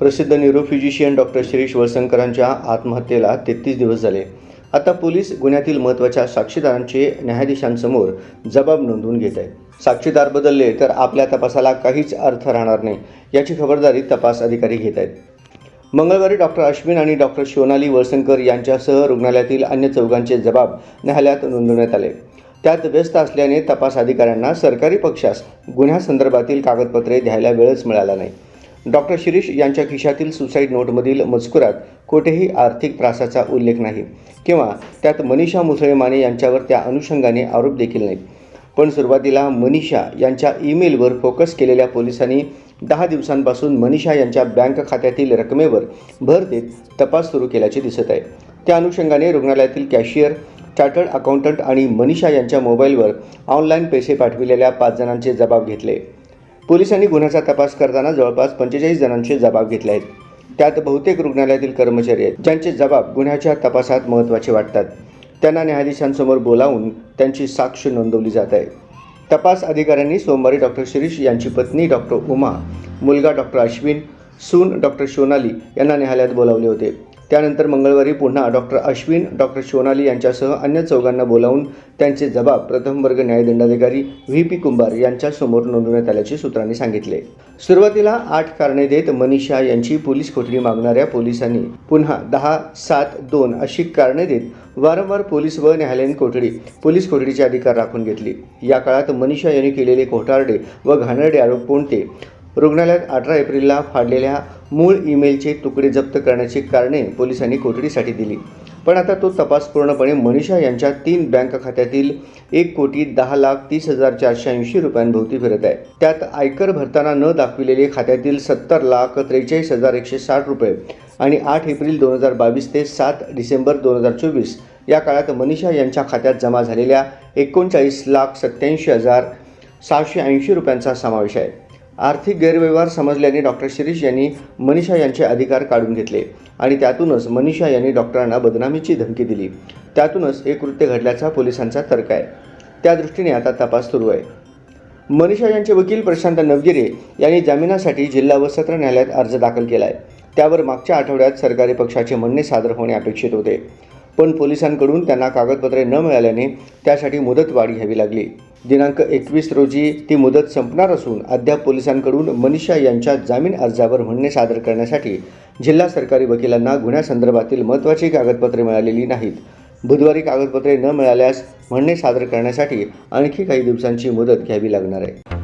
प्रसिद्ध neurophysician doctor Shirish वळसंकरांच्या आत्महत्येला तेहतीस दिवस झाले. आता पोलीस गुन्ह्यातील महत्त्वाच्या साक्षीदारांचे न्यायाधीशांसमोर जबाब नोंदवून घेत आहेत. साक्षीदार बदलले तर आपल्या तपासाला काहीच अर्थ राहणार नाही याची खबरदारी तपास अधिकारी घेत आहेत. मंगळवारी डॉक्टर अश्विन आणि डॉक्टर शिवनाली वळसंकर यांच्यासह रुग्णालयातील अन्य चौघांचे जबाब न्यायालयात नोंदवण्यात आले. त्यात व्यस्त असल्याने तपास अधिकाऱ्यांना सरकारी पक्षास गुन्ह्यासंदर्भातील कागदपत्रे द्यायला वेळच मिळाला नाही. डॉक्टर शिरीष यांच्या खिशातील सुसाईड नोटमधील मजकुरात कोठेही आर्थिक त्रासाचा उल्लेख नाही. किंवा त्यात मनीषा मुसळे माने यांच्यावर त्या अनुषंगाने आरोप देखील नाहीत. पण सुरुवातीला मनीषा यांच्या ईमेलवर फोकस केलेल्या पोलिसांनी दहा दिवसांपासून मनीषा यांच्या बँक खात्यातील रकमेवर भर देत तपास सुरू केल्याचे दिसत आहे. त्या अनुषंगाने रुग्णालयातील कॅशियर चार्टर्ड अकाउंटंट आणि मनीषा यांच्या मोबाईलवर ऑनलाईन पैसे पाठविलेल्या पाच जणांचे जबाब घेतले. पोलिसांनी गुन्ह्याचा तपास करताना जवळपास पंचेचाळीस जणांचे जबाब घेतले आहेत. त्यात बहुतेक रुग्णालयातील कर्मचारी आहेत ज्यांचे जबाब गुन्ह्याच्या तपासात महत्त्वाचे वाटतात. त्यांना न्यायाधीशांसमोर बोलावून त्यांची साक्ष नोंदवली जात आहे. तपास अधिकाऱ्यांनी सोमवारी डॉक्टर शिरीष यांची पत्नी डॉक्टर उमा मुलगा डॉक्टर अश्विन सून डॉक्टर शोनाली यांना न्यायालयात बोलावले होते. त्यानंतर मंगळवारी पुन्हा डॉक्टर अश्विन डॉक्टर शोनाली यांच्यासह अन्य चौघांना बोलावून त्यांचे जबाब प्रथम वर्ग न्यायदंडाधिकारी व्ही. पी. कुंभार यांच्यासमोर नोंदवण्यात आल्याचे सूत्रांनी सांगितले. सुरुवातीला आठ कारणे देत मनीषा यांची पोलीस कोठडी मागणाऱ्या पोलिसांनी पुन्हा दहा सात दोन अशी कारणे देत वारंवार पोलीस व न्यायालयीन कोठडी पोलीस कोठडीचे अधिकार राखून घेतली. या काळात मनीषा यांनी केलेले कोठारडे व घाणेरडे आरोप कोणते? रुग्णालयात अठरा एप्रिलला फाडलेल्या मूळ ईमेलचे तुकडे जप्त करण्याची कारणे पोलिसांनी कोठडीसाठी दिली. पण आता तो तपास पूर्णपणे मनीषा यांच्या तीन बँक खात्यातील एक कोटी दहा लाख तीस हजार चारशे ऐंशी रुपयांभोवती फिरत आहे. त्यात आयकर भरताना न दाखविलेले खात्यातील सत्तर लाख त्रेचाळीस हजार एकशे साठ रुपये आणि आठ एप्रिल दोन हजार बावीस ते सात डिसेंबर दोन हजार चोवीस या काळात मनीषा यांच्या खात्यात जमा झालेल्या एकोणचाळीस लाख सत्याऐंशी हजार सहाशे ऐंशी रुपयांचा समावेश आहे. आर्थिक गैरव्यवहार समजल्याने डॉक्टर शिरीष यांनी मनीषा यांचे अधिकार काढून घेतले आणि त्यातूनच मनीषा यांनी डॉक्टरांना बदनामीची धमकी दिली. त्यातूनच हे कृत्य घडल्याचा पोलिसांचा तर्क आहे. त्या दृष्टीने आता तपास सुरू आहे. मनीषा यांचे वकील प्रशांत नवगिरे यांनी जामिनासाठी जिल्हा व सत्र न्यायालयात अर्ज दाखल केला आहे त्यावर मागच्या आठवड्यात सरकारी पक्षाचे म्हणणे सादर होणे अपेक्षित होते. पण पोलिसांकडून त्यांना कागदपत्रे न मिळाल्याने त्यासाठी मुदतवाढ घ्यावी लागली. दिनांक एकवीस रोजी ती मुदत संपणार असून अद्याप पोलिसांकडून मनीषा यांच्या जामीन अर्जावर म्हणणे सादर करण्यासाठी जिल्हा सरकारी वकिलांना गुन्ह्यासंदर्भातील महत्त्वाची कागदपत्रे मिळालेली नाहीत. बुधवारी कागदपत्रे न मिळाल्यास म्हणणे सादर करण्यासाठी आणखी काही दिवसांची मुदत घ्यावी लागणार आहे.